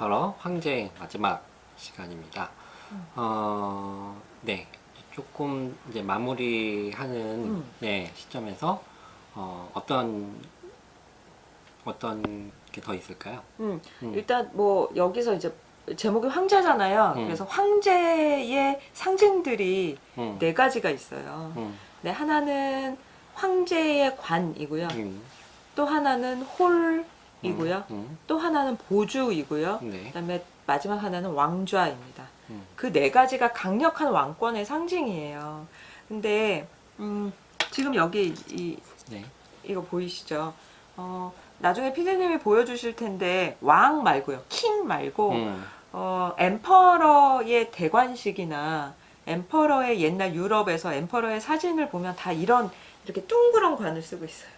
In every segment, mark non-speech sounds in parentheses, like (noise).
엠퍼러 황제 마지막 시간입니다. 음. 어, 네. 조금 이제 마무리하는 음. 네, 시점에서 어, 어떤 어떤 게 더 있을까요? 음, 음. 일단 뭐 여기서 이제 제목이 황제잖아요. 음. 그래서 황제의 상징들이 음. 네 가지가 있어요. 음. 네, 하나는 황제의 관이고요. 음. 또 하나는 홀 이고요. 음. 또 하나는 보주이고요. 음. 네. 그다음에 마지막 하나는 왕좌입니다. 음. 그 네 가지가 강력한 왕권의 상징이에요. 근데 음, 지금 여기 이 네. 이거 보이시죠? 어, 나중에 피디님이 보여주실 텐데 왕 말고요, 킹 말고 음. 어, 엠퍼러의 대관식이나 엠퍼러의 옛날 유럽에서 엠퍼러의 사진을 보면 다 이런 이렇게 둥그런 관을 쓰고 있어요.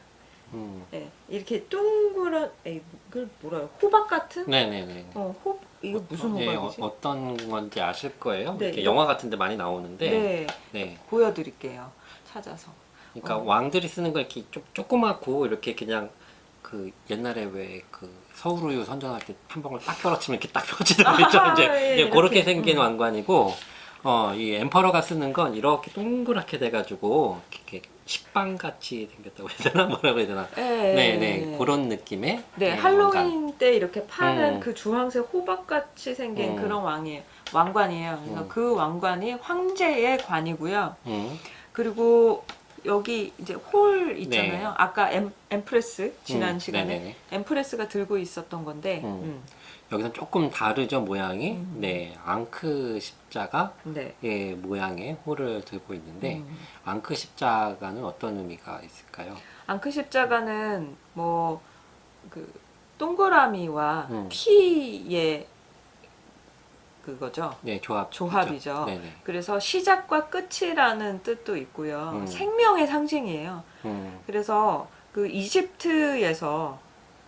음. 예, 이렇게 둥그런 에이, 이걸 뭐라 요? 호박 같은? 네, 네, 네. 어, 호 이거 무슨 예, 어, 호박이지? 어떤 건지 아실 거예요. 네, 이렇게 이거- 영화 같은데 많이 나오는데, 네, 네. 보여드릴게요. 찾아서. 그러니까 어. 왕들이 쓰는 거 이렇게 쪼, 조그맣고 이렇게 그냥 그 옛날에 왜 그 서울우유 선전할 때한 방울 딱 펴러치면 이렇게 딱 펴지는 거 있죠. (laughs) 아, 이제 예. 그렇게 생긴 음. 왕관이고, 어, 이 엠퍼러가 쓰는 건 이렇게 동그랗게 돼가지고 이렇게 식빵 같이 생겼다고 해야 되나 (laughs) 뭐라고 해야 되나? 예, 네, 네, 그런 느낌의 네, 예, 할로윈 때 이렇게 파는 음. 그 주황색 호박같이 생긴 음. 그런 왕이에요. 왕관이에요. 그래서 음. 그 왕관이 황제의 관이고요. 음, 그리고 여기 이제 홀 있잖아요. 네. 아까 엠, 엠프레스 지난 음, 시간에 네네네. 엠프레스가 들고 있었던 건데, 음. 음, 여기서 조금 다르죠 모양이. 음. 네, 앙크 십자가 네. 의 모양의 홀을 들고 있는데 음. 앙크 십자가는 어떤 의미가 있을까요? 앙크 십자가는 뭐 그 동그라미와 음. T의 그거죠. 네, 조합. 조합이죠. 네 네. 그래서 시작과 끝이라는 뜻도 있고요. 음. 생명의 상징이에요. 음, 그래서 그 이집트에서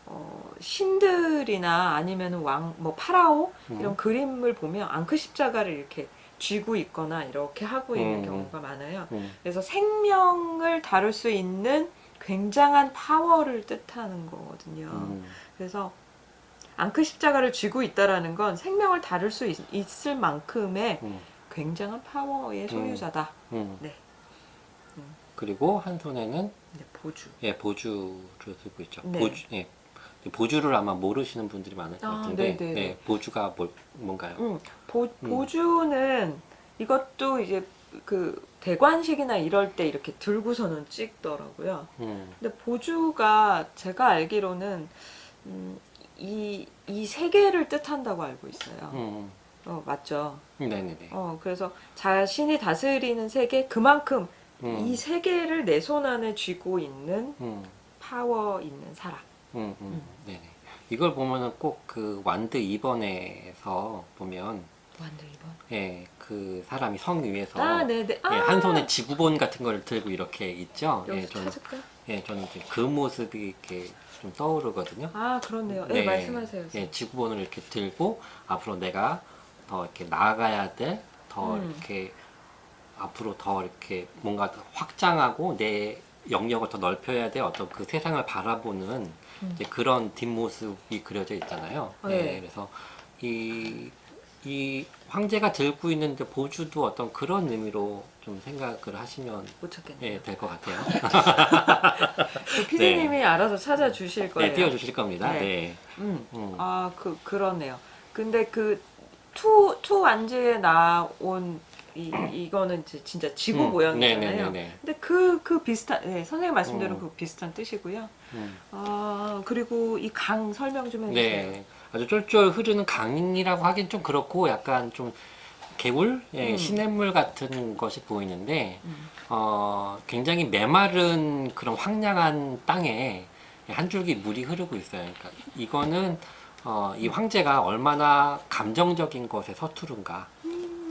어, 신들이나 아니면 왕, 뭐 파라오 음. 이런 그림을 보면 앙크 십자가를 이렇게 쥐고 있거나 이렇게 하고 있는 음. 경우가 많아요. 음, 그래서 생명을 다룰 수 있는 굉장한 파워를 뜻하는 거거든요. 음, 그래서 앙크 십자가를 쥐고 있다라는 건 생명을 다룰 수 있, 있을 만큼의 음, 굉장한 파워의 소유자다. 음. 네. 음. 그리고 한 손에는 네, 보주. 예, 보주를 들고 있죠. 네. 보주, 예. 보주를 아마 모르시는 분들이 많을 것 아, 같은데, 네네네. 네, 보주가 뭘, 뭔가요? 음, 보, 음. 보주는 이것도 이제 그 대관식이나 이럴 때 이렇게 들고서는 찍더라고요. 음, 근데 보주가 제가 알기로는 음, 이, 이 세계를 뜻한다고 알고 있어요. 음, 어, 맞죠. 네네네. 어, 그래서 자신이 다스리는 세계, 그만큼 음, 이 세계를 내 손 안에 쥐고 있는 음, 파워 있는 사람. 음, 음, 음. 네네. 이걸 보면은 꼭 그 완드 2번에서 보면, 완전 이번. 예, 그 사람이 성 위에서 아, 네네. 아, 예, 한 손에 지구본 같은 걸 들고 이렇게 있죠. 예, 여기서 저는, 찾을까? 예, 저는 이제 그 모습이 이렇게 좀 떠오르거든요. 아, 그렇네요. 네, 네. 말씀하세요. 예, 지구본을 이렇게 들고 앞으로 내가 더 이렇게 나아가야 될, 더 음. 이렇게 앞으로 더 이렇게 뭔가 더 확장하고 내 영역을 더 넓혀야 될 어떤 그 세상을 바라보는 음. 이제 그런 뒷모습이 그려져 있잖아요. 네. 예, 그래서 이, 이 황제가 들고 있는 데 보주도 어떤 그런 의미로 좀 생각을 하시면 못 찾겠네요. 예, 될것 같아요. (laughs) 그 피디님이 알아서 찾아주실 거예요. 네, 띄워주실 겁니다. 네. 네. 음. 음. 아, 그 그러네요. 근데 그 투, 투 완즈에 나온 이, 이거는 이제 진짜 지구 음. 모양이잖아요. 네네네네. 근데 그, 그 비슷한, 네, 선생님 말씀대로 음. 그 비슷한 뜻이고요. 음. 아, 그리고 이 강 설명 좀 해주세요. 네, 아주 쫄쫄 흐르는 강이라고 하긴 좀 그렇고 약간 좀 개울, 예, 음. 시냇물 같은 것이 보이는데 음. 어, 굉장히 메마른 그런 황량한 땅에 한 줄기 물이 흐르고 있어요. 그러니까 이거는 어, 이 황제가 얼마나 감정적인 것에 서투른가,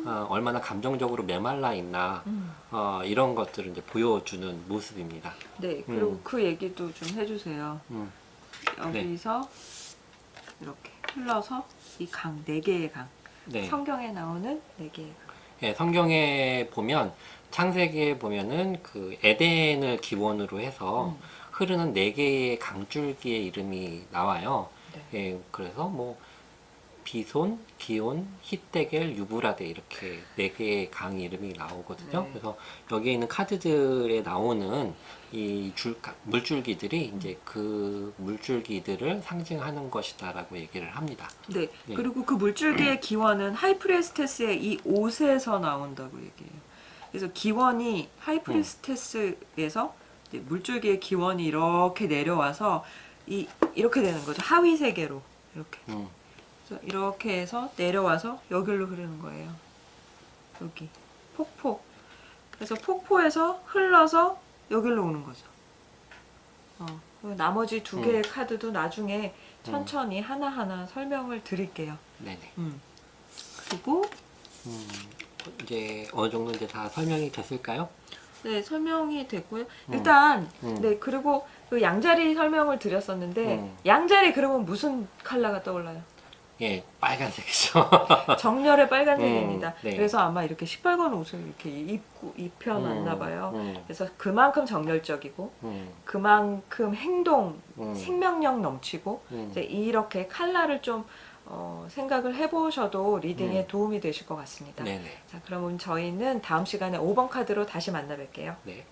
어, 얼마나 감정적으로 메말라 있나 음. 어, 이런 것들을 이제 보여주는 모습입니다. 네, 그리고 음. 그 얘기도 좀 해주세요. 음. 여기서 이렇게 흘러서 이 강, 네 개의 강. 네. 성경에 나오는 네 개의 강. 예, 성경에 보면 창세기에 보면은 그 에덴을 기원으로 해서 음. 흐르는 네 개의 강줄기의 이름이 나와요. 네. 예, 그래서 뭐 비손, 기온, 히데겔, 유브라데 이렇게 네 개의 강 이름이 나오거든요. 네. 그래서 여기에 있는 카드들에 나오는 이 줄, 물줄기들이 이제 그 물줄기들을 상징하는 것이다라고 얘기를 합니다. 네. 네. 그리고 그 물줄기의 기원은 하이프레스테스의 이 옷에서 나온다고 얘기해요. 그래서 기원이 하이프레스테스에서 물줄기의 기원이 이렇게 내려와서 이 이렇게 되는 거죠. 하위 세계로 이렇게. 음, 이렇게 해서 내려와서 여기로 흐르는 거예요. 여기 폭포. 그래서 폭포에서 흘러서 여기로 오는 거죠. 어, 나머지 두 음. 개의 카드도 나중에 천천히 하나하나 설명을 드릴게요. 네네. 음. 그리고 음, 이제 어느 정도 이제 다 설명이 됐을까요? 네 설명이 됐고요. 음. 일단 음. 네 그리고 그 양자리 설명을 드렸었는데 음. 양자리 그러면 무슨 컬러가 떠올라요? 예, 빨간색이죠. (laughs) 정렬의 빨간색입니다. 음, 네. 그래서 아마 이렇게 시뻘건 옷을 이렇게 입고 입혀놨나 음, 봐요. 음, 그래서 그만큼 정열적이고 음, 그만큼 행동, 음, 생명력 넘치고 음. 이제 이렇게 칼라를 좀 어, 생각을 해보셔도 리딩에 음. 도움이 되실 것 같습니다. 네네. 자, 그러면 저희는 다음 시간에 5번 카드로 다시 만나 뵐게요. 네.